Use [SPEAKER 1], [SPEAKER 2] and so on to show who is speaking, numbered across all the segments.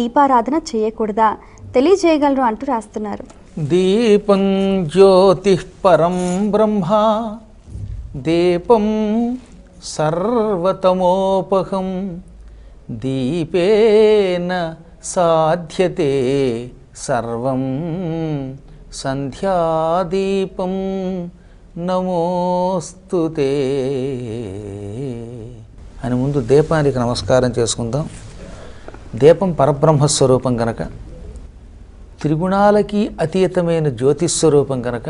[SPEAKER 1] దీపారాధన చేయకూడదా? తెలియజేయగలరు అంటూ రాస్తున్నారు.
[SPEAKER 2] దీపం జ్యోతి పరం బ్రహ్మ దీపం సర్వతమోపహం దీపేన సాధ్యతే సర్వం సంధ్యాదీపం నమోస్తుతే అని ముందు దీపానికి నమస్కారం చేసుకుందాం. దీపం పరబ్రహ్మస్వరూపం కనుక త్రిగుణాలకి అతీతమైన జ్యోతిస్వరూపం కనుక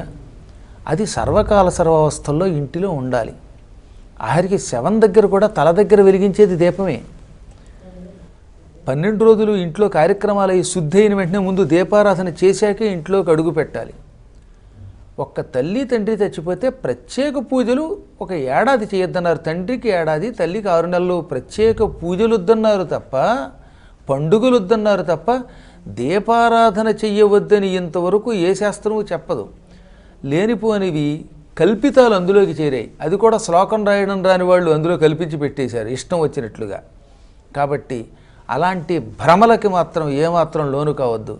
[SPEAKER 2] అది సర్వకాల సర్వావస్థల్లో ఇంటిలో ఉండాలి. ఆఖరికి శవం దగ్గర కూడా తల దగ్గర వెలిగించేది దీపమే. పన్నెండు రోజులు ఇంట్లో కార్యక్రమాలు అయి శుద్ధి అయిన వెంటనే ముందు దీపారాధన చేశాకే ఇంట్లోకి అడుగు పెట్టాలి. ఒక్క తల్లి తండ్రి చచ్చిపోతే ప్రత్యేక పూజలు ఒక ఏడాది చేయొద్దన్నారు. తండ్రికి ఏడాది తల్లికి ఆరు నెలలు ప్రత్యేక పూజలు వద్దన్నారు తప్ప పండుగలు వద్దన్నారు తప్ప దీపారాధన చెయ్యవద్దని ఇంతవరకు ఏ శాస్త్రము చెప్పదు. లేనిపోనివి కల్పితాలు అందులోకి చేరాయి. అది కూడా శ్లోకం రాయడం రాని వాళ్ళు అందులో కల్పించి పెట్టేశారు ఇష్టం వచ్చినట్లుగా. కాబట్టి అలాంటి భ్రమలకి మాత్రం ఏమాత్రం లోను కావద్దు.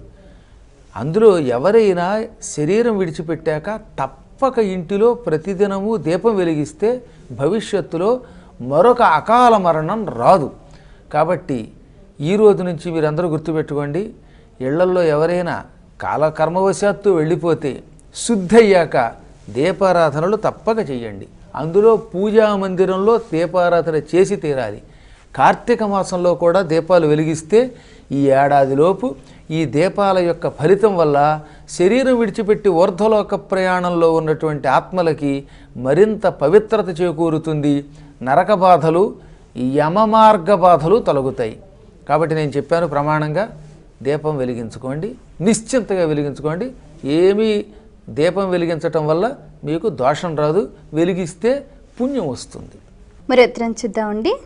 [SPEAKER 2] అందులో ఎవరైనా శరీరం విడిచిపెట్టాక తప్పక ఇంటిలో ప్రతిదినము దీపం వెలిగిస్తే భవిష్యత్తులో మరొక అకాల మరణం రాదు. కాబట్టి ఈ రోజు నుంచి మీరందరూ గుర్తుపెట్టుకోండి ఇళ్ళల్లో ఎవరైనా కాలకర్మవశాత్తు వెళ్ళిపోతే శుద్ధి అయ్యాక దీపారాధనలు తప్పక చేయండి. అందులో పూజా మందిరంలో దీపారాధన చేసి తీరాలి. కార్తీక మాసంలో కూడా దీపాలు వెలిగిస్తే ఈ ఏడాదిలోపు ఈ దీపాల యొక్క ఫలితం వల్ల శరీరం విడిచిపెట్టి ఊర్ధ్వలోక ప్రయాణంలో ఉన్నటువంటి ఆత్మలకి మరింత పవిత్రత చేకూరుతుంది. నరక బాధలు యమమార్గ బాధలు తొలగుతాయి. కాబట్టి నేను చెప్పాను ప్రమాణంగా దీపం వెలిగించుకోండి నిశ్చింతగా వెలిగించుకోండి. ఏమీ దీపం వెలిగించటం వల్ల మీకు దోషం రాదు వెలిగిస్తే పుణ్యం వస్తుంది.
[SPEAKER 1] మరి ఉత్తరం చూద్దామండి.